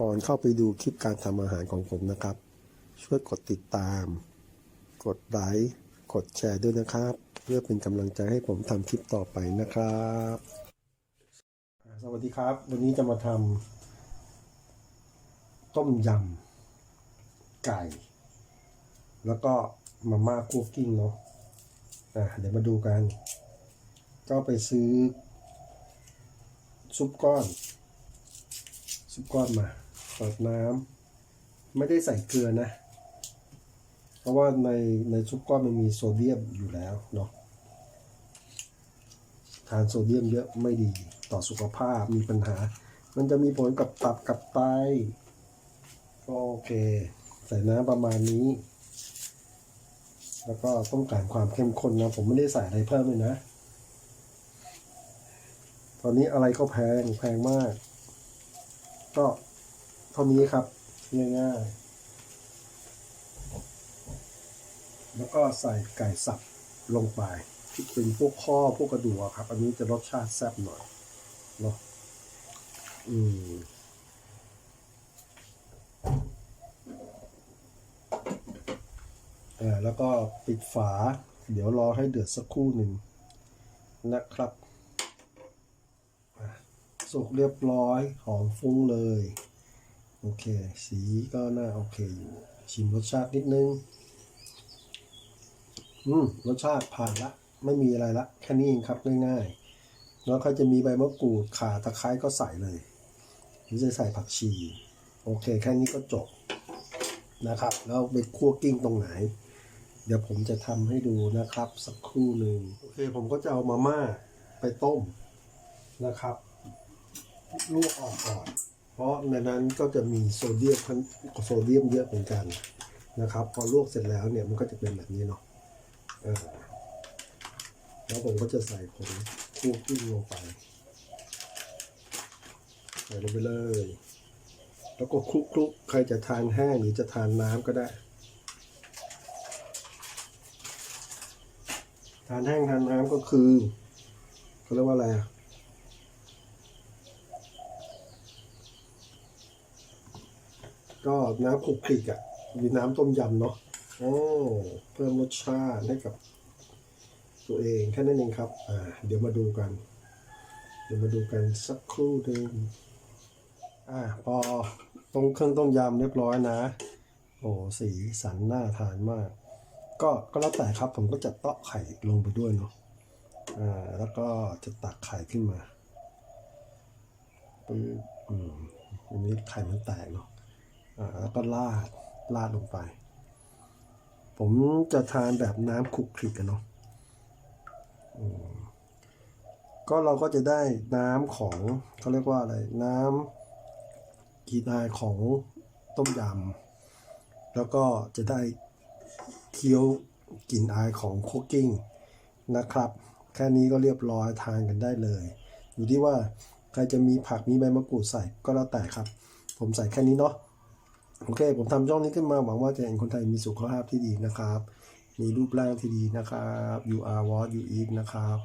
ก่อนเข้าไปดูคลิปการทำอาหารของผมนะครับ ช่วยกดติดตาม กดไลค์กดแชร์ด้วยนะครับ เพื่อเป็นกำลังใจให้ผมทำคลิปต่อไปนะครับ สวัสดีครับ วันนี้จะมาทำต้มยำไก่ แล้วก็มาม่าคั่วกิ้งเนาะอะเดี๋ยวมาดูกัน ก็ไปซื้อ ซุปก้อน ซุปก้อนมา เปิดน้ำไม่ได้ใส่เกลือนะ เพราะว่าในในซุปก้อนมันมีโซเดียมอยู่แล้วเนาะทานโซเดียมเยอะไม่ดีต่อสุขภาพมีปัญหา มันจะมีผลกับตับกับไตก็โอเค ใส่น้ำประมาณนี้ แล้วก็ต้องการความเข้มข้นนะ ผมไม่ได้ใส่อะไรเพิ่มเลยนะ ตอนนี้อะไรก็แพงแพงมาก ก็ เท่านี้ครับง่ายๆแล้วก็ใส่ไก่สับลงไปที่เป็นพวกข้อพวกกระดูกครับ อันนี้จะรสชาติแซ่บหน่อยเนาะอืมอ่าแล้วก็ปิดฝา เดี๋ยวรอให้เดือดสักครู่หนึ่งนะครับสุกเรียบร้อยหอมฟุ้งเลย โอเค สีก็น่าโอเคอยู่ ชิมรสชาตินิดนึง อืม รสชาติผ่านละ ไม่มีอะไรละ แค่นี้เองครับง่ายๆ แล้วใครจะมีใบมะกรูดข่าตะไคร้ก็ใส่เลย หรือจะใส่ผักชี โอเค แค่นี้ก็จบนะครับ แล้วไปคั่วกิ้งตรงไหน เดี๋ยวผมจะทำให้ดูนะครับ สักครู่หนึ่งโอเค ผมก็จะเอามาม่าไปต้มนะครับลวกออกก่อน เพราะในนั้นก็จะมีโซเดียมโซเดียมเยอะเหมือนกันนะครับ พอลวกเสร็จแล้วเนี่ยมันก็จะเป็นแบบนี้เนาะแล้วผมก็จะใส่ผงคั่วกิ้งลงไปใส่ลงไปเลย แล้วก็คลุกคลุกๆใครจะทานแห้งหรือจะทานน้ำก็ได้ ทานแห้งทานน้ำก็คือเขาเรียกว่าอะไรอะ ก็น้ำคลุกคลิกอะมีน้ำต้มยำเนาะโอ้เพิ่มรสชาติให้กับ ตัวเองแค่นั้นเองครับ อ่า เดี๋ยวมาดูกัน เดี๋ยวมาดูกันสักครู่หนึ่งอ่า พอตรงเครื่องต้มยำเรียบร้อยนะ โอ้สีสันน่าทานมาก ก็ก็แล้วแต่ครับผมก็จะเตาะไข่ลงไปด้วยเนาะอ่าแล้วก็จะตักไข่ขึ้นมาปึ๊บอืมอันนี้ไข่มันแตกเนาะ แล้วก็ราดราดลงไป ผมจะทานแบบน้ำคลุกคลิกกันเนาะก็เราก็จะได้น้ำของเขาเรียกว่าอะไรน้ำกีนายของต้มยำแล้วก็จะได้เคี้ยวกลิ่นอายของคุกกิ้งนะครับ แค่นี้ก็เรียบร้อยทานกันได้เลย อยู่ที่ว่าใครจะมีผักมีใบมะกรูดใส่ก็แล้วแต่ครับ ผมใส่แค่นี้เนาะ โอเค ผมทำช่องนี้ขึ้นมาหวังว่าจะเห็นคนไทยมีสุขภาพที่ดีนะครับ มีรูปร่างที่ดีนะครับ you are what you eat นะครับ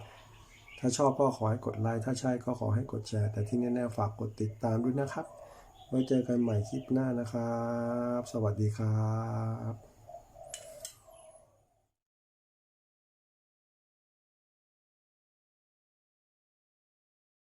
ถ้าชอบก็ขอให้กดไลค์ ถ้าใช่ก็ขอให้กดแชร์ แต่ที่แน่ๆฝากกดติดตามด้วยนะครับ ไว้เจอกันใหม่คลิปหน้านะครับ สวัสดีครับ